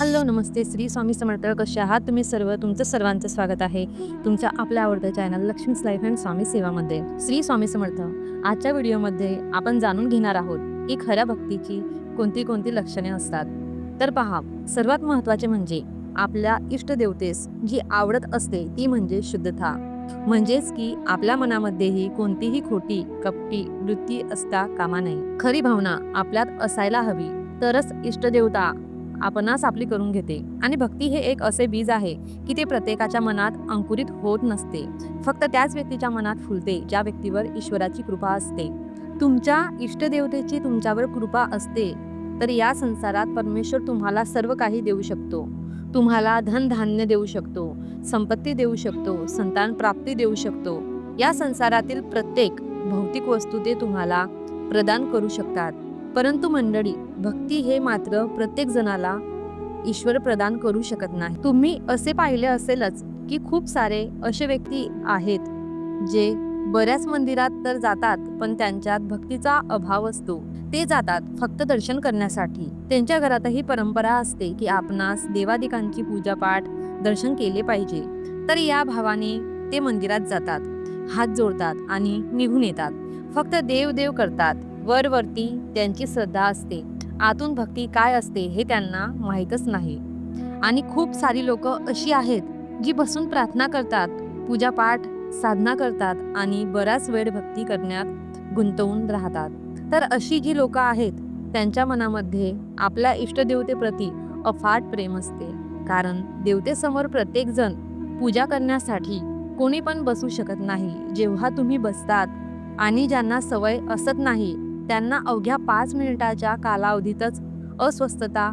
Hello नमस्ते. श्री स्वामी समर्थ कसे आहात? तुम्ही सर्व तुमचं सर्वांचं स्वागत आहे तुमच्या आपल्या आवडत्या channel Lakshmi's life and Swami सेवामध्ये. श्री स्वामी समर्थ आजच्या व्हिडिओमध्ये आपण जाणून घेणार आहोत की खऱ्या भक्तीची कोणती कोणती लक्षणे असतात. तर पहा सर्वात महत्त्वाचे म्हणजे आपल्या इष्टदेवतेस जी आवडत असते ती म्हणजे शुद्धता. म्हणजेच की आपल्या मनामध्येही कोणतीही खोटी कपटी वृत्ती असता कामा नये. खरी भावना आपल्यात असायला हवी. तरच इष्टदेवता आपणास आपली करून घेते. आणि भक्ती हे एक असे बीज आहे की ते प्रत्येकाच्या मनात अंकुरित होत नसते. फक्त त्याच व्यक्तीच्या मनात फुलते ज्या व्यक्तीवर ईश्वराची कृपा असते. तुमच्या इष्टदेवतेची तुमच्यावर कृपा असते तर या संसारात परमेश्वर तुम्हाला सर्व काही देऊ शकतो. तुम्हाला धनधान्य देऊ शकतो संपत्ती देऊ शकतो संतान प्राप्ती देऊ शकतो. या संसारातील प्रत्येक भौतिक वस्तू ते तुम्हाला प्रदान करू शकतात. परंतु मंडळी भक्ती हे मात्र प्रत्येक जणाला ईश्वर प्रदान करू शकत नाही. तुम्ही असे पाहिले असेलच की खूप सारे असे व्यक्ती आहेत जे बऱ्याच मंदिरात तर जातात पण त्यांच्यात भक्तीचा अभाव असतो. ते जातात फक्त दर्शन करण्यासाठी. त्यांच्या घरातही परंपरा असते की आपणास देवादिकांची पूजापाठ दर्शन केले पाहिजे. तर या भावाने ते मंदिरात जातात हात जोडतात आणि निघून येतात. फक्त देव देव करतात. वरवरती त्यांची श्रद्धा असते. आतून भक्ती काय असते हे त्यांना माहीतच नाही. आणि खूप सारी लोक अशी आहेत जी बसून प्रार्थना करतात पूजापाठ साधना करतात आणि बराच वेळ भक्ती करण्यात गुंतवून राहतात. तर अशी जी लोक आहेत त्यांच्या मनामध्ये आपल्या इष्टदेवतेप्रती अफाट प्रेम असते. कारण देवतेसमोर प्रत्येक जण पूजा करण्यासाठी कोणी पण बसू शकत नाही. जेव्हा तुम्ही बसतात आणि ज्यांना सवय असत नाही त्यांना अवघ्या पाच मिनिटाच्या कालावधीतच अस्वस्थता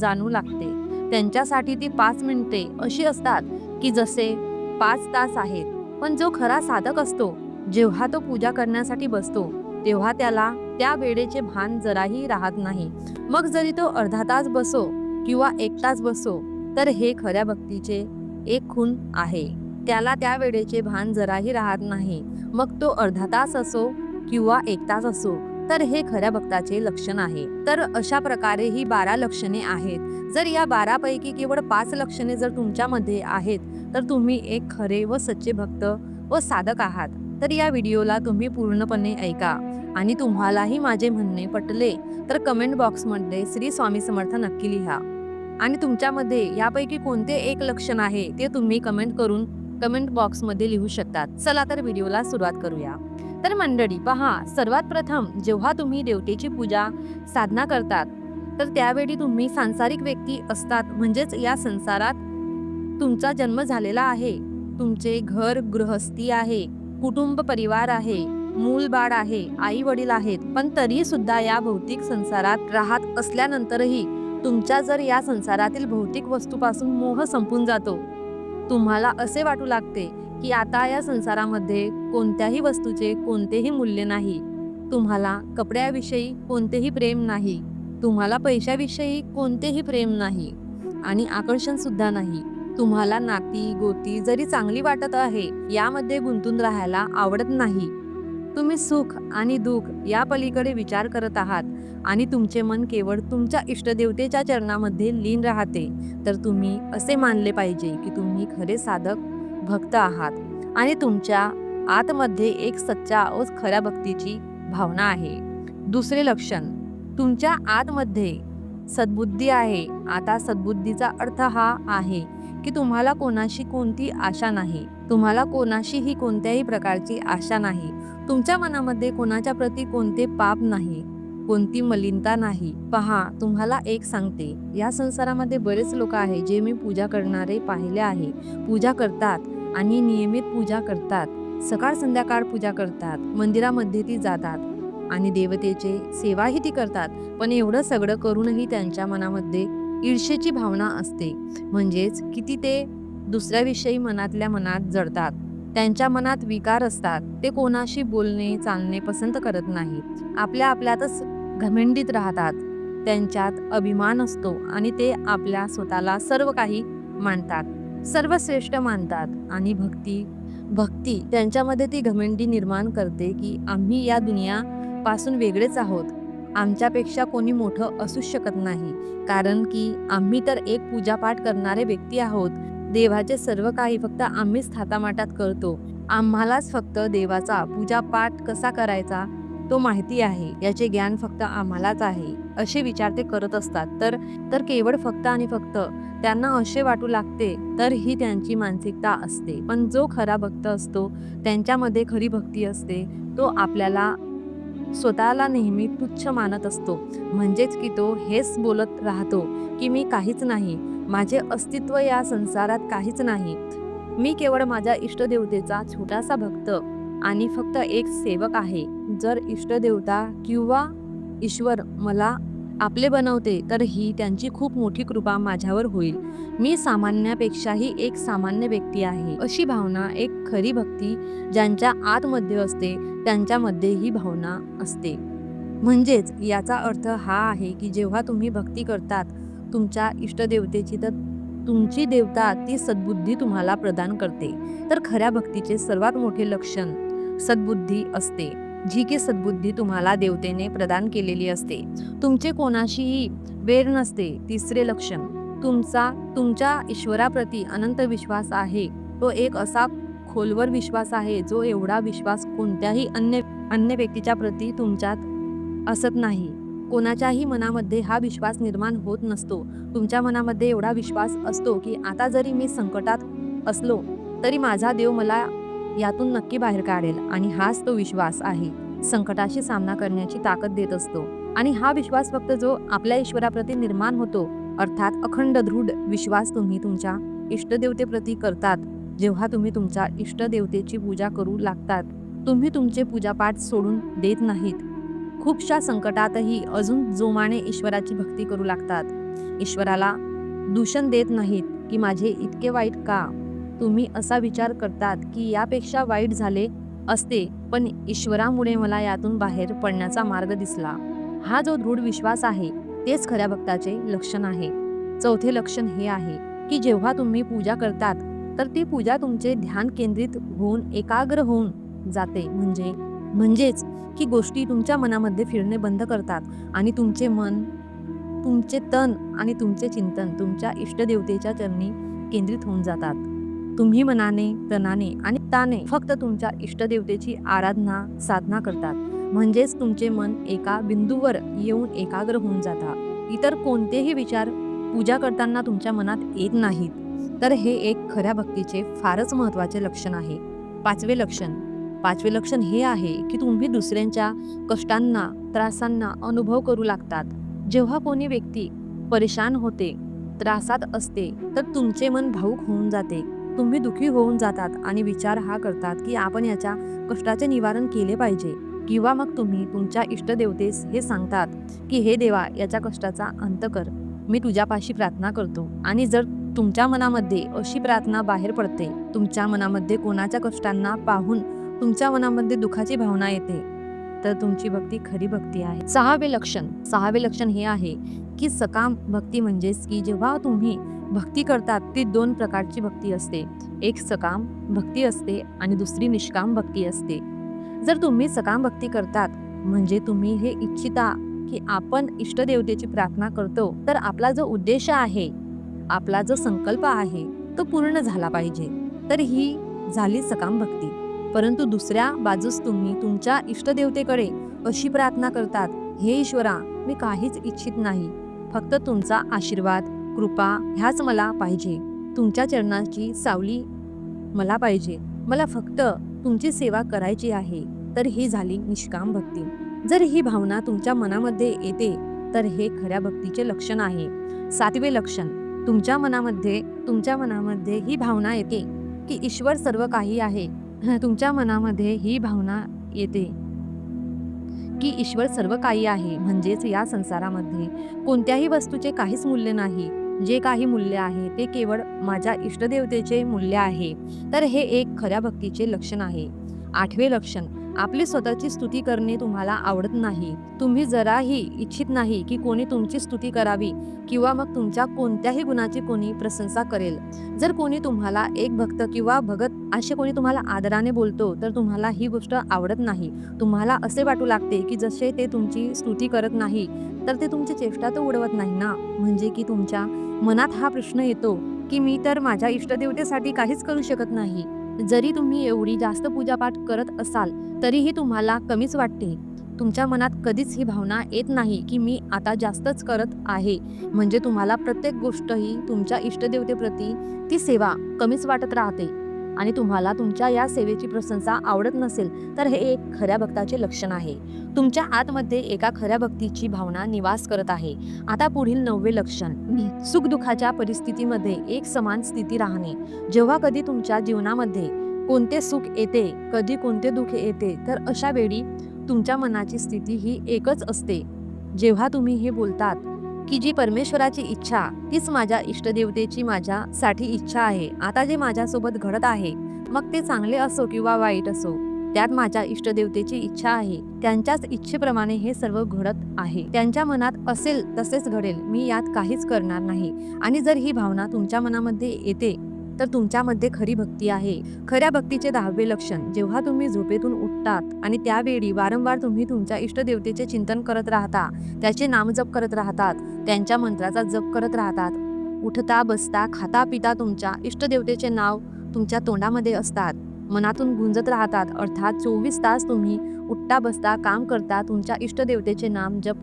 जाणू लागते. त्यांच्यासाठी ती पाच मिनिटे अशी असतात की जसे पाच तास आहेत पण जो खरा साधक असतो जेव्हा तो पूजा करण्यासाठी बसतो तेव्हा त्याला त्या वेळेचे भान जराही राहत नाही. मग जरी तो अर्धा तास बसो किंवा एक तास बसो तर हे खऱ्या भक्तीचे एक खून आहे. त्याला त्या वेळेचे भान जराही राहत नाही. मग तो अर्धा तास असो किंवा एक तास असो तर हे खऱ्या भक्ताचे लक्षण आहे. तर अशा प्रकारे ही बारा लक्षणे आहेत. जर या बारापैकी केवळ पाच लक्षणे जर तुमच्यामध्ये आहेत तर तुम्ही एक खरे व सच्चे भक्त व साधक आहात. तर या व्हिडिओला तुम्ही पूर्णपणे ऐका. आणि तुम्हालाही माझे म्हणणे पटले तर कमेंट बॉक्समध्ये श्री स्वामी समर्थ नक्की लिहा. आणि तुमच्यामध्ये यापैकी कोणते एक लक्षण आहे ते तुम्ही कमेंट करून कमेंट बॉक्समध्ये लिहू शकतात. चला तर व्हिडिओला सुरुवात करूया. तर मंडळी पहा सर्वात प्रथम जेव्हा तुम्ही देवतेची पूजा साधना करतात तर त्यावेळी तुम्ही सांसारिक व्यक्ती असतात. म्हणजेच या संसारात तुमचा जन्म झालेला आहे. तुमचे घर गृहस्थी आहे कुटुंब परिवार आहे मूल बाळ आहे आई वडील आहेत. पण तरी सुद्धा या भौतिक संसारात राहत असल्यानंतरही तुमच्या जर या संसारातील भौतिक वस्तूपासून मोह संपून जातो तुम्हाला असे वाटू लागते की आता या संसारामध्ये कोणत्याही वस्तूचे कोणतेही मूल्य नाही. तुम्हाला कपड्याविषयी कोणतेही प्रेम नाही. तुम्हाला पैशाविषयी कोणतेही प्रेम नाही. आणि आकर्षण सुद्धा नाही. तुम्हाला नाती गोती जरी चांगली वाटत आहे यामध्ये गुंतून राहायला आवडत नाही. तुम्ही सुख आणि दुःख या पलीकडे विचार करत आहात आणि तुमचे मन केवळ तुमच्या इष्टदेवतेच्या चरणामध्ये लीन राहते. तर तुम्ही असे मानले पाहिजे की तुम्ही खरे साधक भक्त आहात आणि तुमच्या आतमध्ये एक सच्चा व खऱ्या भक्तीची भावना आहे. दुसरे लक्षण तुमच्या आतमध्ये सद्बुद्धी आहे. आता सद्बुद्धीचा अर्थ हा आहे की तुम्हाला कोणाशी कोणती आशा नाही. तुम्हाला कोणाशीही कोणत्याही प्रकारची आशा नाही. तुमच्या मनामध्ये कोणाच्या प्रती कोणते पाप नाही कोणती मलिनता नाही. पहा तुम्हाला एक सांगते. या संसारामध्ये बरेच लोक आहे जे मी पूजा करणारे पाहिले आहे. पूजा करतात. आणि नियमित पूजा करतात. सकाळ संध्याकाळ पूजा करतात. मंदिरामध्ये ती जातात. आणि देवतेचे सेवाही ती करतात. पण एवढं सगळं करूनही त्यांच्या मनामध्ये ईर्षेची भावना असते. म्हणजेच किती ते दुसऱ्याविषयी मनातल्या मनात जडतात. त्यांच्या मनात विकार असतात. ते कोणाशी बोलणे चालणे पसंत करत नाहीत आपल्या आपल्यातच घमेंडीत राहतात. त्यांच्यात अभिमान असतो आणि ते आपल्या स्वतःला सर्व काही मानतात. सर्वश्रेष्ठ मानतात. आणि भक्ती भक्ती त्यांच्यामध्ये ती घमेंडी निर्माण करते की आम्ही या दुनिया पासून वेगळेच आहोत. आमच्यापेक्षा कोणी मोठं असूच शकत नाही. कारण की आम्ही तर एक पूजापाठ करणारे व्यक्ती आहोत. देवाचे सर्व काही फक्त आम्हीच थातामाटात करतो. आम्हालाच फक्त देवाचा पूजापाठ कसा करायचा? तो माहिती आहे याचे ज्ञान फक्त आम्हालाच आहे असे विचार ते करत असतात. तर तर केवळ फक्त आणि फक्त त्यांना असे वाटू लागते तर ही त्यांची मानसिकता असते. पण जो खरा भक्त असतो त्यांच्यामध्ये खरी भक्ती असते तो आपल्याला स्वतःला नेहमी तुच्छ मानत असतो. म्हणजेच की तो हेच बोलत राहतो की मी काहीच नाही माझे अस्तित्व या संसारात काहीच नाही. मी केवळ माझ्या इष्टदेवतेचा छोटासा भक्त आणि फक्त एक सेवक आहे. जर इष्टदेवता किंवा ईश्वर मला आपले बनवते तर ही त्यांची खूप मोठी कृपा माझ्यावर होईल. मी सामान्यापेक्षाही एक सामान्य व्यक्ती आहे. अशी भावना एक खरी भक्ती ज्यांच्या आतमध्ये असते त्यांच्यामध्ये ही भावना असते. म्हणजेच याचा अर्थ हा आहे की जेव्हा तुम्ही भक्ती करतात तुमच्या इष्टदेवतेची तर तुमची देवता ती सद्बुद्धी तुम्हाला प्रदान करते. तर खऱ्या भक्तीचे सर्वात मोठे लक्षण सद्बुद्धी असते. जी की सद्बुद्धी तुम्हाला देवतेने प्रदान केलेली असते. तुमचे कोणाशीही वेर नसते तिसरे लक्षण. तुमचा तुमच्या ईश्वराप्रती अनंत विश्वास आहे. तो एक असा खोलवर विश्वास आहे जो एवढा विश्वास कोणत्याही अन्य अन्य व्यक्तीच्या प्रती तुमच्यात असत नाही. कोणाच्याही मनामध्ये हा विश्वास निर्माण होत नसतो. तुमच्या मनामध्ये एवढा विश्वास असतो की आता जरी मी संकटात असलो तरी माझा देव मला यातून नक्की बाहेर काढेल आणि हाच तो विश्वास आहे. संकटाशी सामना करण्याची ताकद देत असतो. आणि हा विश्वास फक्त जो आपल्या ईश्वराप्रती निर्माण होतो अर्थात अखंड दृढ विश्वास तुम्ही तुमच्या इष्टदेवतेप्रती करतात. जेव्हा तुम्ही तुमच्या इष्टदेवतेची पूजा करू लागतात तुम्ही तुमचे पूजापाठ सोडून देत नाहीत. खूपशा संकटातही अजून जोमाने ईश्वराची भक्ती करू लागतात. ईश्वराला दूषण देत नाहीत की माझे इतके वाईट का? तुम्ही असा विचार करतात की यापेक्षा वाईट झाले असते पण ईश्वरामुळे मला यातून बाहेर पडण्याचा मार्ग दिसला. हा जो दृढ विश्वास आहे तेच खऱ्या भक्ताचे लक्षण आहे. चौथे लक्षण हे आहे की जेव्हा तुम्ही पूजा करतात तर ती पूजा तुमचे ध्यान केंद्रित होऊन एकाग्र होऊन जाते. म्हणजे म्हणजेच की गोष्टी तुमच्या मनामध्ये फिरणे बंद करतात आणि तुमचे मन तुमचे तन आणि तुमचे चिंतन तुमच्या इष्टदेवतेच्या चरणी केंद्रित होऊन जातात. तुम्ही मनाने तनाने आणि ताने फक्त तुमच्या इष्टदेवतेची आराधना साधना करतात. म्हणजेच तुमचे मन एका बिंदूवर येऊन एकाग्र होऊन जातात. इतर कोणतेही विचार पूजा करताना तुमच्या मनात येत नाहीत. तर हे एक खऱ्या भक्तीचे फारच महत्त्वाचे लक्षण आहे. पाचवे लक्षण. पाचवे लक्षण हे आहे की तुम्ही दुसऱ्यांच्या कष्टांना त्रासांना अनुभव करू लागतात. जेव्हा कोणी व्यक्ती परेशान होते त्रासात असते तर तुमचे मन भाऊक होऊन जाते. तुम्ही दुखी होऊन जातात आणि विचार हा करतात की आपण याच्या कष्टाचे निवारण केले पाहिजे. किंवा मग तुम्ही तुमच्या इष्टदेवतेस हे सांगतात की हे देवा याच्या कष्टाचा अंत कर. मी तुझ्यापाशी प्रार्थना करतो. आणि जर तुमच्या मनामध्ये अशी प्रार्थना बाहेर पडते तुमच्या मनामध्ये कोणाच्या कष्टांना पाहून तुमच्या मनामध्ये दुखाची भावना येते तर तुमची भक्ती खरी भक्ती आहे. सहावे लक्षण सहावे लक्षण हे आहे की सकाम भक्ती म्हणजेच की जेव्हा तुम्ही भक्ती करतात ती दोन प्रकारची भक्ती असते. एक सकाम भक्ती असते आणि दुसरी निष्काम भक्ती असते. जर तुम्ही सकाम भक्ती करतात म्हणजे तुम्ही हे इच्छिता की आपण इष्टदेवतेची प्रार्थना करतो तर आपला जो उद्देश आहे आपला जो संकल्प आहे तो पूर्ण झाला पाहिजे. तर ही झाली सकाम भक्ती. परंतु दुसऱ्या बाजूस तुम्ही तुमच्या इष्टदेवतेकडे अशी प्रार्थना करतात हे ईश्वरा मी काहीच इच्छित नाही. फक्त तुमचा आशीर्वाद कृपा ह्याच मला पाहिजे. तुमच्या चरणाची सावली मला पाहिजे. मला फक्त तुमची सेवा करायची आहे तर ही झाली निष्काम भक्ती. जर ही भावना तुमच्या मनामध्ये येते तर हे खऱ्या भक्तीचे लक्षण आहे. सातवे लक्षण तुमच्या मनामध्ये तुमच्या मनामध्ये ही भावना येते की ईश्वर सर्व काही आहे. तुमच्या मनामध्ये ही भावना येते की ईश्वर सर्व काही आहे म्हणजेच या संसारामध्ये कोणत्याही वस्तूचे काहीच मूल्य नाही. जे काही मूल्य आहे ते केवळ माझ्या इष्टदेवतेचे मूल्य आहे. तर हे एक खऱ्या भक्तीचे लक्षण आहे. आठवे लक्षण आपली स्वतःची स्तुती करणे तुम्हाला आवडत नाही. तुम्ही जराही इच्छित नाही की कोणी तुमची स्तुती करावी किंवा मग तुमच्या कोणत्याही गुणाची कोणी प्रशंसा करेल. जर कोणी तुम्हाला एक भक्त किंवा भगत असे कोणी तुम्हाला आदराने बोलतो तर तुम्हाला ही गोष्ट आवडत नाही. तुम्हाला असे वाटू लागते की जसे ते तुमची स्तुती करत नाही तर ते तुमची चेष्टा तर उडवत नाही ना? म्हणजे की तुमच्या मनात हा प्रश्न येतो की मी तर माझ्या इष्टदेवतेसाठी काहीच करू शकत नाही. जरी तुम्ही एवढी जास्त पूजापाठ करत असाल तरीही तुम्हाला कमीच वाटते. तुमच्या मनात कधीच ही भावना येत नाही की मी आता जास्तच करत आहे. म्हणजे तुम्हाला प्रत्येक गोष्ट ही तुमच्या इष्टदेवतेप्रती ती सेवा कमीच वाटत राहते. आणि तुम्हाला तुमच्या या सेवेची प्रशंसा आवडत नसेल तर हे एक खऱ्या भक्ताचे लक्षण आहे. तुमच्या आतमध्ये एका खऱ्या भक्तीची भावना निवास करत आहे. आता पुढील नववे लक्षण. सुखदुःखाच्या परिस्थितीमध्ये एक समान स्थिती राहणे. जेव्हा कधी तुमच्या जीवनामध्ये कोणते सुख येते कधी कोणते दुःख येते तर अशा वेळी तुमच्या मनाची स्थिती ही एकच असते. जेव्हा तुम्ही हे बोलतात की जी परमेश्वराची इच्छा तीच माझ्या इष्टदेवतेची माझ्यासाठी इच्छा आहे. आता जे माझ्यासोबत घडत आहे मग ते चांगले असो किंवा वाईट असो त्यात माझ्या इष्टदेवतेची इच्छा आहे. त्यांच्याच इच्छेप्रमाणे हे सर्व घडत आहे. त्यांच्या मनात असेल तसेच घडेल. मी यात काहीच करणार नाही. आणि जर ही भावना तुमच्या मनामध्ये येते तर तुमच्यामध्ये खरी भक्ती आहे. खऱ्या भक्तीचे दहावे लक्षण. जेव्हा तुम्ही झोपेतून उठतात आणि त्यावेळी वारंवार तुम्ही तुमच्या इष्टदेवतेचे चिंतन करत राहता त्याचे नामजप करत राहतात त्यांच्या मंत्राचा जप करत राहतात उठता बसता खाता पिता तुमच्या इष्टदेवतेचे नाव तुमच्या तोंडामध्ये असतात. मनातून गुंजत राहतात. अर्थात चोवीस तास तुम्ही उठता बसता काम करता तुमच्या इष्टदेवतेचे नाम जप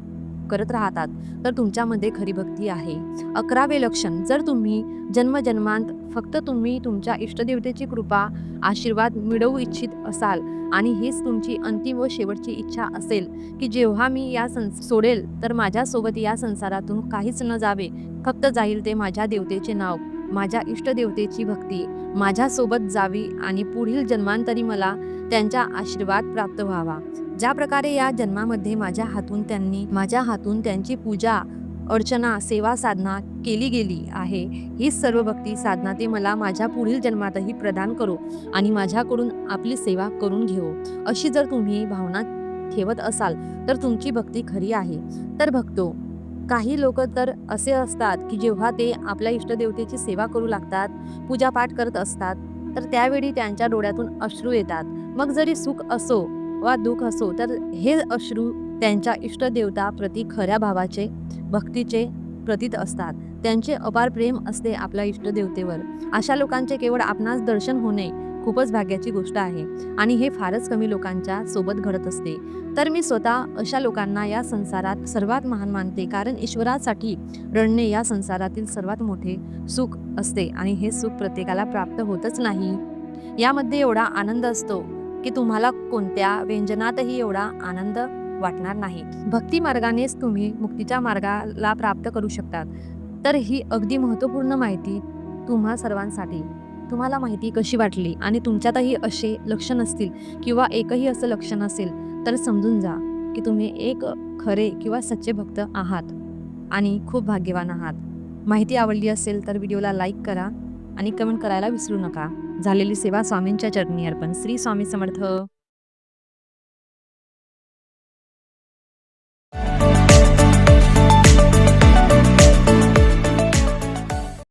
करत राहतात तर तुमच्यामध्ये खरी भक्ती आहे. अकरावे लक्षण जर तुम्ही जन्मजन्मांत फक्त तुम्ही तुमच्या इष्टदेवतेची कृपा आशीर्वाद मिळवू इच्छित असाल आणि हीच तुमची अंतिम व शेवटची इच्छा असेल की जेव्हा मी या संस सोडेल तर माझ्यासोबत या संसारातून काहीच न जावे फक्त जाईल ते माझ्या देवतेचे नाव माझ्या इष्टदेवतेची भक्ती माझ्यासोबत जावी आणि पुढील जन्मांतरी मला त्यांचा आशीर्वाद प्राप्त व्हावा. ज्या प्रकारे या जन्मामध्ये माझ्या हातून त्यांनी माझ्या हातून त्यांची पूजा अर्चना सेवा साधना केली गेली आहे हीच सर्व भक्ती साधना ते मला माझ्या पुढील जन्मातही प्रदान करो आणि माझ्याकडून आपली सेवा करून घेऊ अशी जर तुम्ही भावना ठेवत असाल तर तुमची भक्ती खरी आहे. तर भक्तो काही लोक तर असे असतात की जेव्हा ते आपल्या इष्टदेवतेची सेवा करू लागतात पूजापाठ करत असतात तर त्यावेळी त्यांच्या डोळ्यातून अश्रू येतात. मग जरी सुख असो वा दुःख असो तर हे अश्रू त्यांच्या इष्टदेवता प्रती खऱ्या भावाचे भक्तीचे प्रतीत असतात. त्यांचे अपार प्रेम असते आपल्या इष्टदेवतेवर. अशा लोकांचे केवळ आपणास दर्शन होणे खूपच भाग्याची गोष्ट आहे आणि हे फारच कमी लोकांच्या सोबत घडत असते. तर मी स्वतः अशा लोकांना या संसारात सर्वात महान मानते कारण ईश्वरासाठी रडणे या संसारातील सर्वात मोठे सुख असते आणि हे सुख प्रत्येकाला प्राप्त होतच नाही. यामध्ये एवढा आनंद असतो. की तुम्हाला कोणत्या व्यंजनातही एवढा आनंद वाटणार नाही. भक्ती मार्गानेच तुम्ही मुक्तीच्या मार्गाला प्राप्त करू शकतात. तर ही अगदी महत्त्वपूर्ण माहिती तुम्हा सर्वांसाठी. तुम्हाला माहिती कशी वाटली आणि तुमच्यातही असे लक्षण असतील किंवा एकही असं लक्षण असेल तर समजून जा की तुम्ही एक खरे किंवा सच्चे भक्त आहात आणि खूप भाग्यवान आहात. माहिती आवडली असेल तर व्हिडिओला लाईक करा आणि कमेंट करायला विसरू नका. झालेली सेवा स्वामींच्या चरणी अर्पण. श्री स्वामी समर्थ.